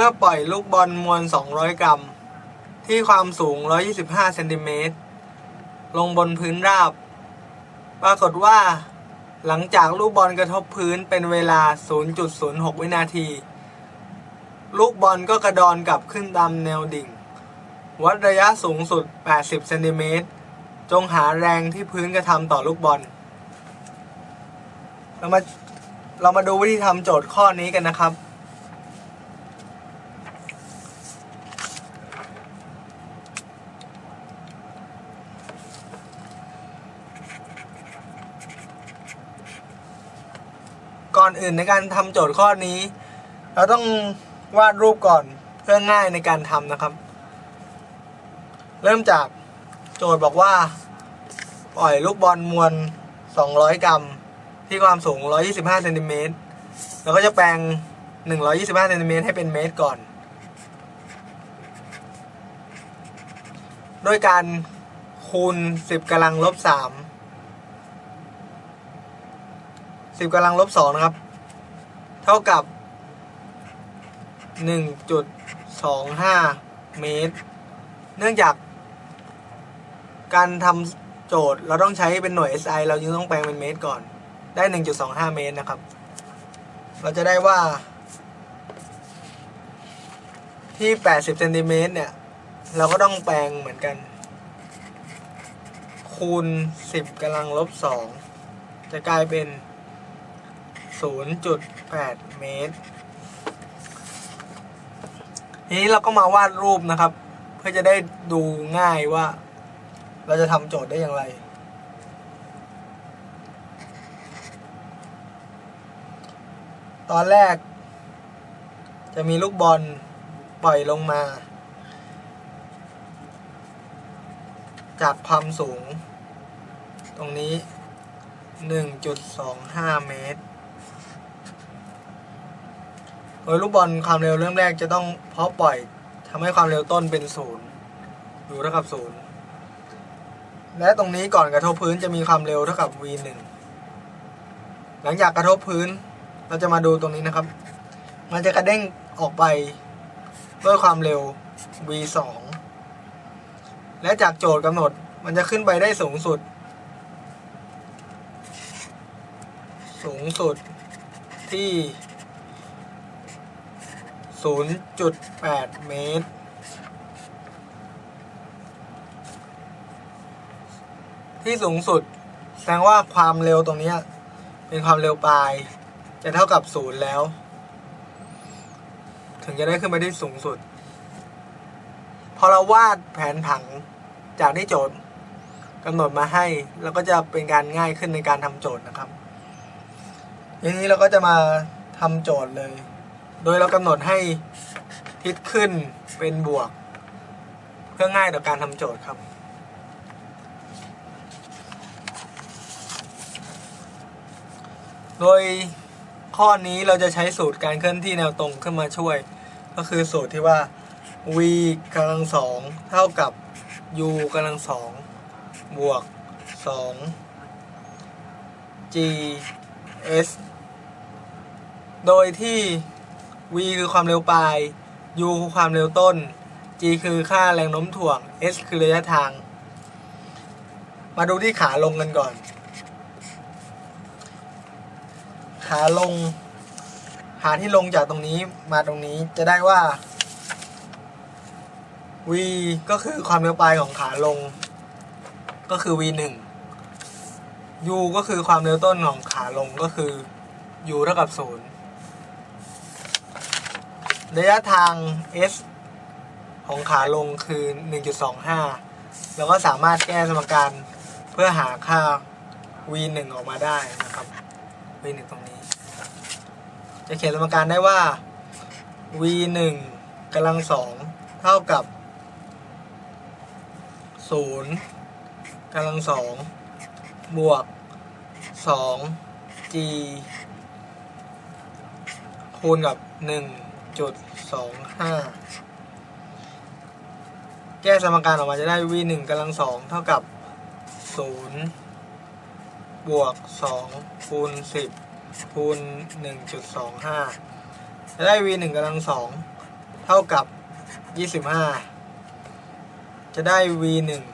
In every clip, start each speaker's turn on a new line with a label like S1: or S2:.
S1: มื่อปล่อยลูกบอลมวล 200 กรัม ที่ความสูง 125 เซนติเมตร ลงบนพื้นราบ ปรากฏว่า หลังจากลูกบอลกระทบพื้นเป็นเวลา 0.06 วินาที ลูกบอลก็กระดอนกลับขึ้นตามแนวดิ่ง วัดระยะสูงสุด 80 เซนติเมตร จงหาแรงที่พื้นกระทำต่อลูกบอล เรามาเรามาดูวิธีทำโจทย์ข้อนี้กันนะครับ อื่นในการทำโจทย์ข้อนี้ เราต้องวาดรูปก่อนเพื่อง่ายในการทำนะครับ เริ่มจากโจทย์บอกว่า ปล่อยลูกบอลมวล 200 กรัม ที่ความสูง 125เซนติเมตรเราก็จะแปลง 125เซนติเมตรให้เป็นเมตรก่อน ด้วยการคูณ 10กำลังลบ3 10กำลังลบ2นะครับ ท่ากับ 1.25 เมตร เนื่องจาก การทำโจทย์เราต้องใช้เป็นหน่วย SI เรายังต้องแปลงเป็นเมตรก่อน ได้ 1.25 เมตรนะครับ เราจะได้ว่าที่ 80เซนติเมตรเนี่ย เราก็ต้องแปลงเหมือนกัน คูณ 10กำลังลบ 2 จะกลายเป็น 0.8 เมตร ทีนี้เราก็มาวาดรูปนะครับ เพื่อจะได้ดูง่ายว่า เราจะทำโจทย์ได้อย่างไร ตอนแรก จะมีลูกบอลปล่อยลงมา จากความสูง ตรงนี้ 1.25 เมตร โดยลูกบอลความเร็วเริ่มแรกจะต้องเพาะปล่อยทำให้ความเร็วต้นเป็นศูนย์อยู่เท่ากับศูนย์และตรงนี้ก่อนกระทบพื้นจะมีความเร็วเท่ากับ v 1หลังจากกระทบพื้น เราจะมาดูตรงนี้นะครับ มันจะกระเด้งออกไปด้วยความเร็ว v 2และจากโจทย์กำหนดมันจะขึ้นไปได้สูงสุด สูงสุดที่ 0.8 เมตร ที่สูงสุด แสดงว่าความเร็วตรงนี้ เป็นความเร็วปลาย จะเท่ากับศูนย์แล้ว ถึงจะได้ขึ้นไปที่สูงสุด พอเราวาดแผนผังจากที่โจทย์กำหนดมาให้เราก็จะเป็นการง่ายขึ้นในการทำโจทย์นะครับทีนี้เราก็จะมาทำโจทย์เลย โดยเรากำหนดให้ทิศขึ้นเป็นบวก เพื่อง่ายต่อการทำโจทย์ครับ โดยข้อนี้เราจะใช้สูตรการเคลื่อนที่แนวตรงขึ้นมาช่วย ก็คือสูตรที่ว่า v กำลังสองเท่ากับ u กำลังสองบวกสอง g s โดยที่ v คือความเร็วปลาย u คือความเร็วต้น g คือค่าแรงโน้มถ่วง s คือระยะทาง มาดูที่ขาลงกันก่อน ขาลง หาที่ลงจากตรงนี้มาตรงนี้จะได้ว่า v ก็คือความเร็วปลายของขาลง ก็คือ v 1 u ก็คือความเร็วต้นของขาลงก็คือ u เท่ากับ0 ระยะทาง s ของขาลงคือ 1.25 แล้วก็สามารถแก้สมการเพื่อหาค่า v 1ออกมาได้นะครับ v 1ตรงนี้ จะเขียนสมการได้ว่า v 1กำลังสองเท่ากับ 0กำลังสองบวก 2 g คูณกับ 1 1.25แก้สมการออกมาจะได้ v 1กำลังสองเท่ากับ0บวก2คูณ10คูณ1.25จะได้ v 1กำลังสองเท่ากับ25จะได้ v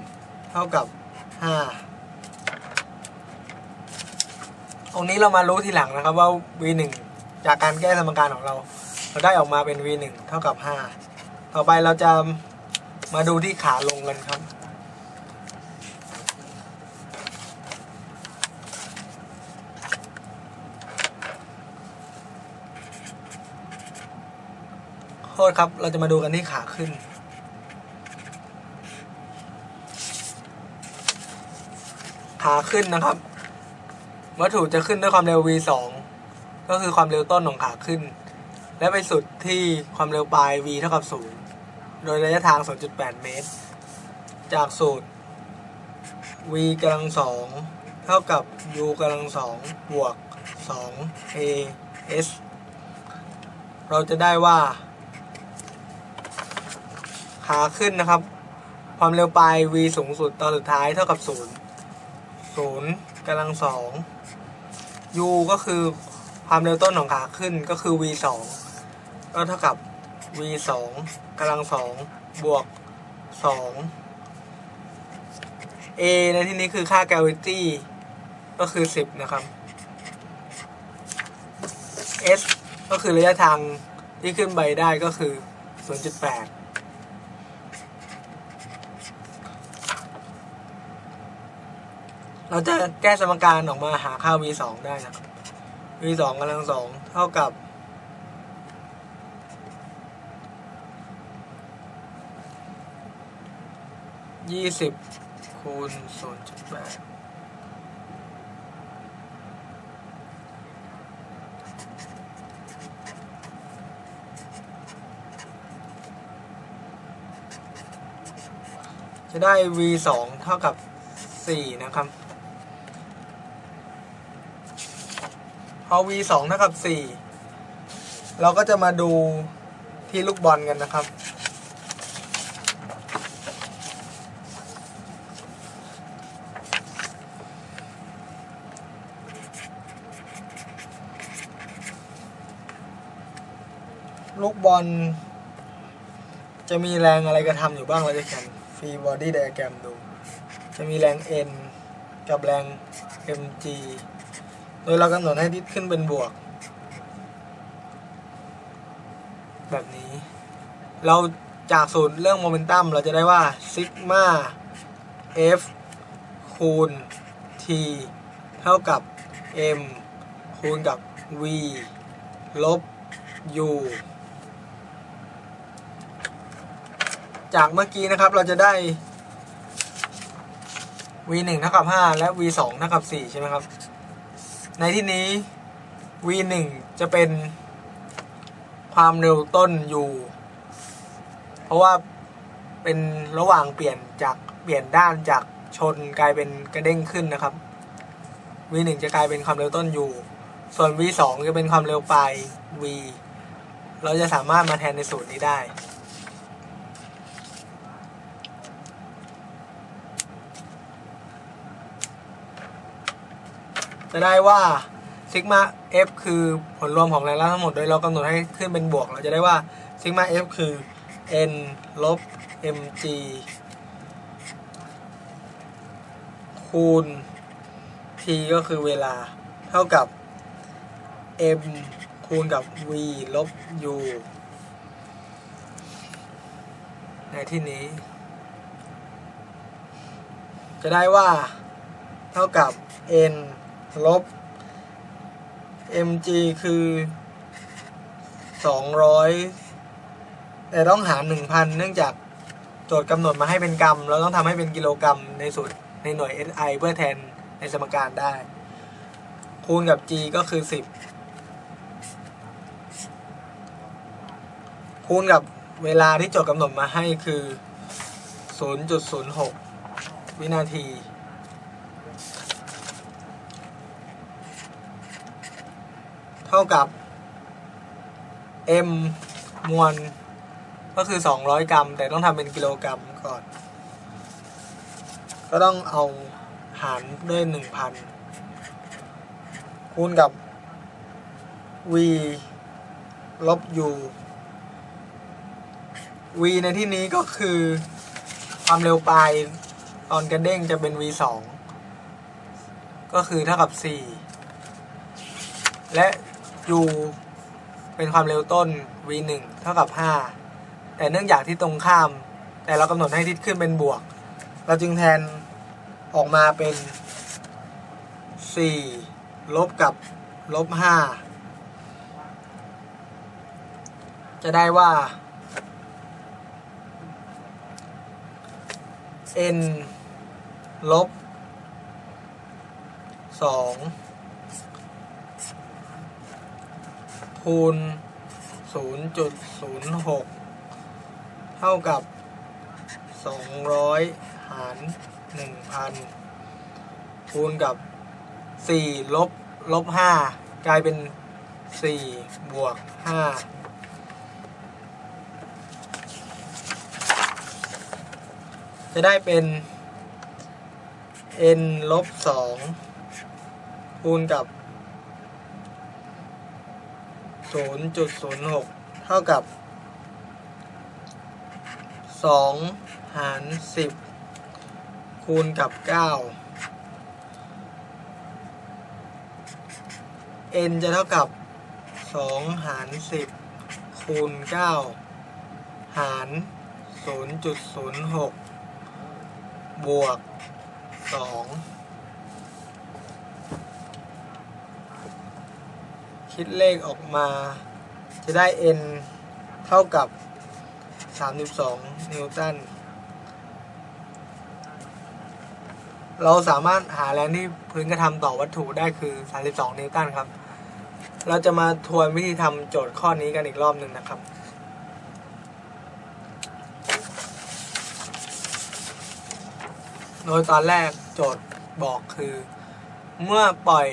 S1: 1เท่ากับ5ตรงนี้เรามารู้ทีหลังนะครับว่า v 1จากการแก้สมการของเรา เราได้ออกมาเป็น v 1 เท่ากับ 5 ต่อไปเราจะมาดูที่ขาลงกันครับ โทษครับ เราจะมาดูกันที่ขาขึ้นขาขึ้นนะครับ วัตถุจะขึ้นด้วยความเร็ว v 2ก็คือความเร็วต้นของขาขึ้น และไปสุดที่ความเร็วปลาย v เท่ากับ 0 โดยระยะทาง0.8เมตร จากสูตร v กำลังสองเท่ากับ u กำลังสองบวก2 a s เราจะได้ว่า ขาขึ้นนะครับ ความเร็วปลาย v สูงสุดตอนสุดท้ายเท่ากับ 0 0กำลังสอง u ก็คือความเร็วต้นของขาขึ้นก็คือ v 2 ก็เท่ากับ v 2กำลังสองบวก2 a ในที่นี้คือค่า gravity ก็คือ10นะครับ s ก็คือระยะทางที่ขึ้นไปได้ก็คือ 0.8เราจะแก้สมการออกมาหาค่า v 2ได้นะครับ v 2กำลังสองเท่ากับ ยี่สิบคูณศูนย์จุดแปดจะได้ v 2เท่ากับ4นะครับ พอ v 2เท่ากับ4เราก็จะมาดูที่ลูกบอลกันนะครับ ลูกบอล จะมีแรงอะไรกระทำอยู่บ้างเราจะเขียนฟรีบอดี้ไดอะแกรมดู จะมีแรง N กับแรง mg โดยเรากำหนดให้ทิศขึ้นเป็นบวก แบบนี้ เราจากสูตรเรื่องโมเมนตัมเราจะได้ว่าซิกมา F คูณ T เท่ากับ M คูณกับ V ลบ U จากเมื่อกี้นะครับเราจะได้ v 1เท่ากับ5และ v 2เท่ากับ4ใช่ไหมครับ ในที่นี้ v 1จะเป็นความเร็วต้นอยู่ เพราะว่าเป็นระหว่างเปลี่ยนจากเปลี่ยนด้านจากชนกลายเป็นกระเด้งขึ้นนะครับ v 1จะกลายเป็นความเร็วต้นอยู่ ส่วน v 2จะเป็นความเร็วปลาย v เราจะสามารถมาแทนในสูตรนี้ได้ จะได้ว่าซิกมา f คือผลรวมของแรงรับทั้งหมด โดยเรากำหนดให้ขึ้นเป็นบวก เราจะได้ว่าซิกมา f คือ n ลบ mg คูณ t ก็คือเวลาเท่ากับ m คูณกับ v ลบ u ในที่นี้ จะได้ว่าเท่ากับ n ลบ mg คือ200แต่ต้องหาร1,000เนื่องจากโจทย์กำหนดมาให้เป็นกรัมเราต้องทำให้เป็นกิโลกรัมในสูตรในหน่วย SI เพื่อแทนในสมการได้ คูณกับ g ก็คือ 10 คูณกับเวลาที่โจทย์กำหนดมาให้คือ 0.06 วินาที ท่ากับ m มวล ก็คือ 200 กรัม แต่ต้องทำเป็นกิโลกรัมก่อน ก็ต้องเอาหารด้วย 1,000 คูณกับ v ลบ u v ในที่นี้ก็คือความเร็วปลายตอนกระเด้งจะเป็น v 2ก็คือเท่ากับ 4 และ u เป็นความเร็วต้น v 1เท่ากับ 5 แต่เนื่องจากที่ตรงข้าม แต่เรากำหนดให้ทิศขึ้นเป็นบวก เราจึงแทนออกมาเป็น 4 ลบกับลบ 5 จะได้ว่า n ลบ 2 คูณ 0.06 เท่ากับ 200 หาร 1,000 คูณกับ 4 ลบ ลบ 5 กลายเป็น 4 บวก 5จะได้เป็น n ลบ2คูณกับ 0.06เท่ากับ2หาร10คูณกับ9 n จะเท่ากับ2หาร10คูณ9หาร0.06บวก2 คิดเลขออกมา จะได้ n เท่ากับ 32 นิวตัน เราสามารถหาแรงที่พื้นกระทำต่อวัตถุได้คือ 32 นิวตันครับ เราจะมาทวนวิธีทำโจทย์ข้อนี้กันอีกรอบหนึ่งนะครับโดยตอนแรกโจทย์บอกคือ เมื่อปล่อย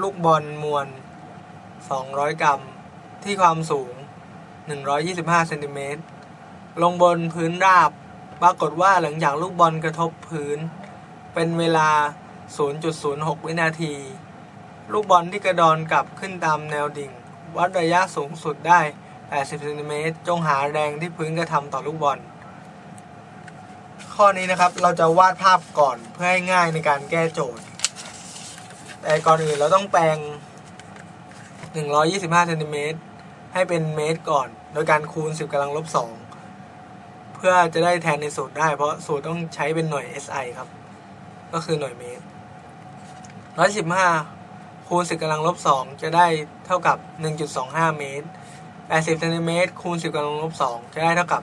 S1: ลูกบอลมวล 200 กรัม ที่ความสูง 125เซนติเมตรลงบนพื้นราบ ปรากฏว่าหลังจากลูกบอลกระทบพื้น เป็นเวลา 0.06 วินาที ลูกบอลที่กระดอนกลับขึ้นตามแนวดิ่ง วัดระยะสูงสุดได้ 80เซนติเมตรจงหาแรงที่พื้นกระทำต่อลูกบอล ข้อนี้นะครับเราจะวาดภาพก่อนเพื่อให้ง่ายในการแก้โจทย์ แต่ก่อนอื่นเราต้องแปลง 125เซนติเมตรให้เป็นเมตรก่อน โดยการคูณ 10กำลังลบ 2 เพื่อจะได้แทนในสูตรได้ เพราะสูตรต้องใช้เป็นหน่วย SI ครับ ก็คือหน่วยเมตร 115 คูณ 10กำลังลบ 2 จะได้เท่ากับ 1.25 เมตร 80เซนติเมตรคูณ 10กำลังลบ 2 จะได้เท่ากับ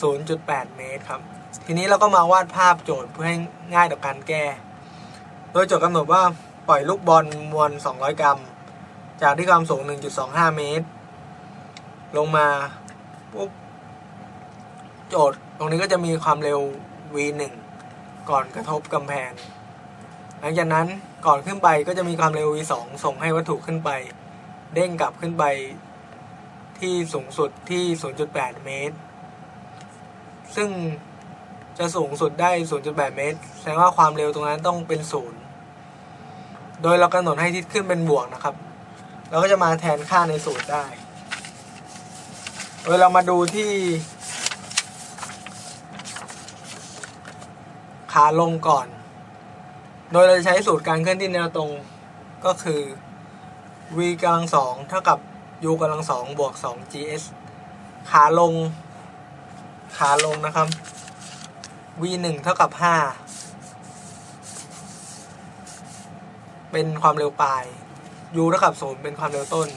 S1: 0.8 เมตรครับ ทีนี้เราก็มาวาดภาพโจทย์เพื่อให้ง่ายต่อการแก้ โดยโจทย์กำหนดว่าปล่อยลูกบอลมวล 200 กรัม จากที่ความสูง 1.25 เมตร ลงมาปุ๊บโจทย์ตรงนี้ก็จะมีความเร็ว v1 ก่อนกระทบกำแพง หลังจากนั้นก่อนขึ้นไปก็จะมีความเร็ว v2 ส่งให้วัตถุขึ้นไป เด้งกลับขึ้นไปที่สูงสุดที่ 0.8 เมตร ซึ่งจะสูงสุดได้ 0.8 เมตร แสดงว่าความเร็วตรงนั้นต้องเป็นศูนย์โดยเรากำหนดให้ทิศขึ้นเป็นบวกนะครับ เราก็จะมาแทนค่าในสูตรได้โดยเรามาดูที่ ขาลงก่อน โดยเราจะใช้สูตรการเคลื่อนที่แนวตรงก็คือ v กำลังสองเท่ากับ u กำลังสองบวกสอง gs ขาลง ขาลงนะครับ v หนึ่งเท่ากับห้าเป็นความเร็วปลาย u เท่ากับศูนย์เป็นความเร็วต้น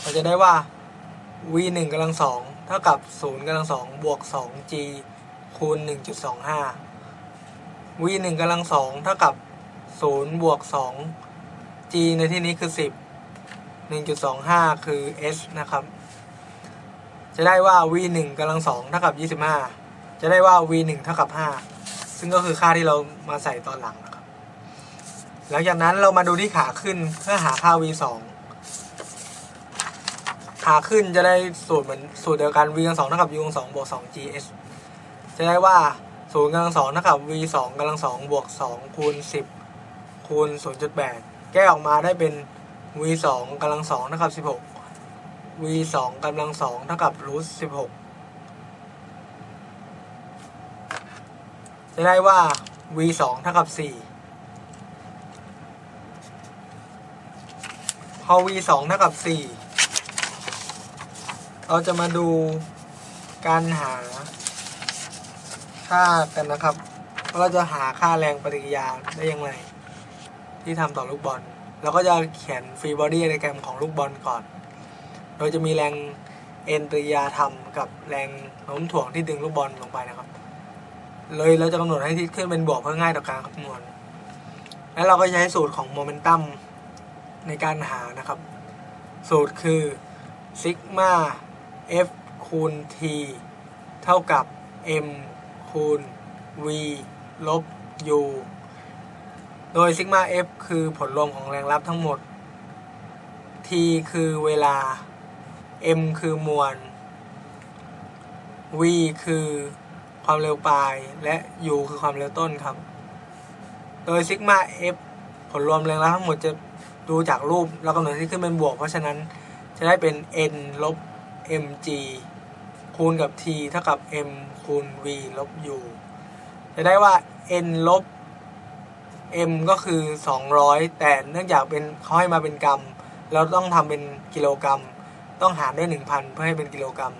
S1: เราจะได้ว่า v หนึ่งกำลังสองเท่ากับศูนย์กำลังสองบวกสอง g คูณหนึ่งจุดสองห้า v หนึ่งกำลังสองเท่ากับศูนย์บวกสอง g ในที่นี้คือสิบหนึ่งจุดสองห้าคือ s นะครับ จะได้ว่า v หนึ่งกำลังสองเท่ากับยี่สิบห้าจะได้ว่า v หนึ่งเท่ากับห้าซึ่งก็คือค่าที่เรามาใส่ตอนหลังนะครับ หลังจากนั้นเรามาดูที่ขาขึ้นเพื่อหาค่า v สองขาขึ้นจะได้สูตรเหมือนสูตรเดียวกัน v กำลังสองเท่ากับ u กำลังสองบวกสอง gs จะได้ว่าศูนย์กำลังสองเท่ากับ v สองกำลังสองบวกสองคูณสิบคูณศูนย์จุดแปดแก้ออกมาได้เป็น v สองกำลังสองเท่ากับสิบหก v สองกำลังสองเท่ากับรูทสิบหกจะได้ว่า v 2เท่ากับ 4 พอ v 2เท่ากับ 4 เราจะมาดูการหาค่ากันนะครับว่าเราจะหาค่าแรงปฏิกิริยาได้ยังไงที่ทำต่อลูกบอลเราก็จะเขียนฟรีบอดี้ไดแกรมของลูกบอลก่อน โดยจะมีแรงเอ็นปฏิกิริยาทำกับแรงโน้มถ่วงที่ดึงลูกบอลลงไปนะครับ เลยเราจะกำหนดให้ทิศขึ้นเป็นบวกเพื่อง่ายต่อการคำนวณ แล้วเราก็ใช้สูตรของโมเมนตัม ในการหานะครับ สูตรคือซิกมา F คูณ T เท่ากับ M คูณ V ลบ U โดยซิกมา F คือผลรวมของแรงรับทั้งหมด T คือเวลา M คือมวล V คือความเร็วปลาย และ U คือความเร็วต้นครับ โดยซิกมา F ผลรวมแรงรับทั้งหมดจะ ดูจากรูปเรากำหนดที่ขึ้นเป็นบวก เพราะฉะนั้นจะได้เป็น n ลบ mg คูณกับ t เท่ากับ m คูณ v ลบ u จะได้ว่า n ลบ m ก็คือ 200 แต่เนื่องจากเป็นเขาให้มาเป็นกรัม เราต้องทำเป็นกิโลกรัม ต้องหารด้วย 1,000 เพื่อให้เป็นกิโลกรัม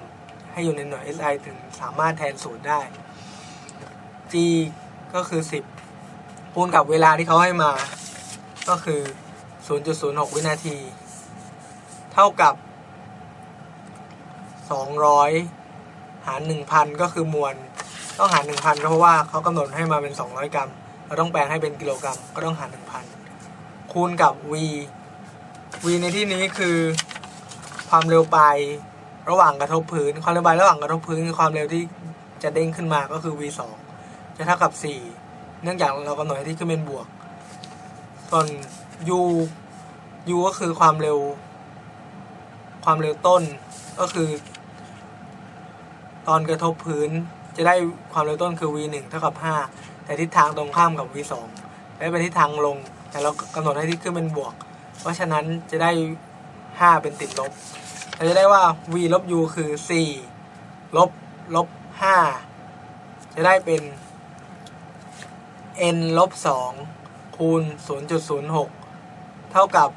S1: ให้อยู่ในหน่วย SI ถึงสามารถแทนสูตรได้ g ก็คือ 10 คูณกับเวลาที่เขาให้มาก็คือ 0.06 วินาที เท่ากับ 200 หาร 1,000 ก็คือมวล ต้องหาร 1,000เพราะว่าเขากำหนดให้มาเป็น 200 กรัม เราต้องแปลงให้เป็นกิโลกรัม ก็ต้องหาร 1,000 คูณกับ v v ในที่นี้คือความเร็วไประหว่างกระทบพื้น ความเร็วไประหว่างกระทบพื้นคือความเร็วที่จะเด้งขึ้นมาก็คือ v 2จะเท่ากับ 4 เนื่องจากเรากำหนดให้ที่ขึ้นเป็นบวกส่วน u u ก็คือความเร็ว ความเร็วต้นก็คือ ตอนกระทบพื้นจะได้ความเร็วต้นคือ v 1เท่ากับ 5 แต่ทิศทางตรงข้ามกับ v 2และเป็นทิศทางลง แต่เรากำหนดให้ที่ขึ้นเป็นบวก เพราะฉะนั้นจะได้ 5 เป็นติดลบ เราจะได้ว่า v ลบ u คือ 4 ลบลบ 5 จะได้เป็น n ลบ 2 คูณ 0.06 เท่ากับ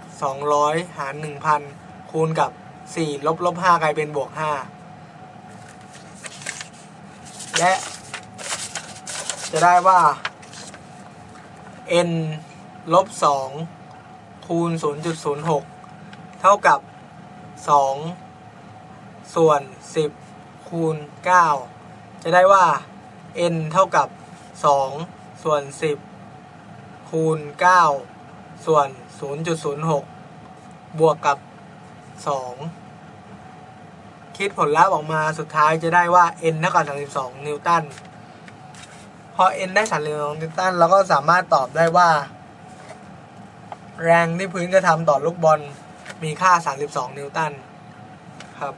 S1: 200 หาร 1,000 คูณกับ 4 ลบลบ5กลายเป็นบวก 5 และจะได้ว่า n ลบ 2 คูณ 0.06 เท่ากับ 2 ส่วน 10 คูณ 9 จะได้ว่า n เท่ากับ 2 ส่วน 10 คูณ 9 ส่วน 0.06 บวกกับ 2 คิดผลลัพธ์ออกมาสุดท้ายจะได้ว่า n เท่ากับ32 นิวตัน พอ n ได้32นิวตันเราก็สามารถตอบได้ว่า แรงที่พื้นกระทำต่อลูกบอลมีค่า 32 นิวตัน ครับ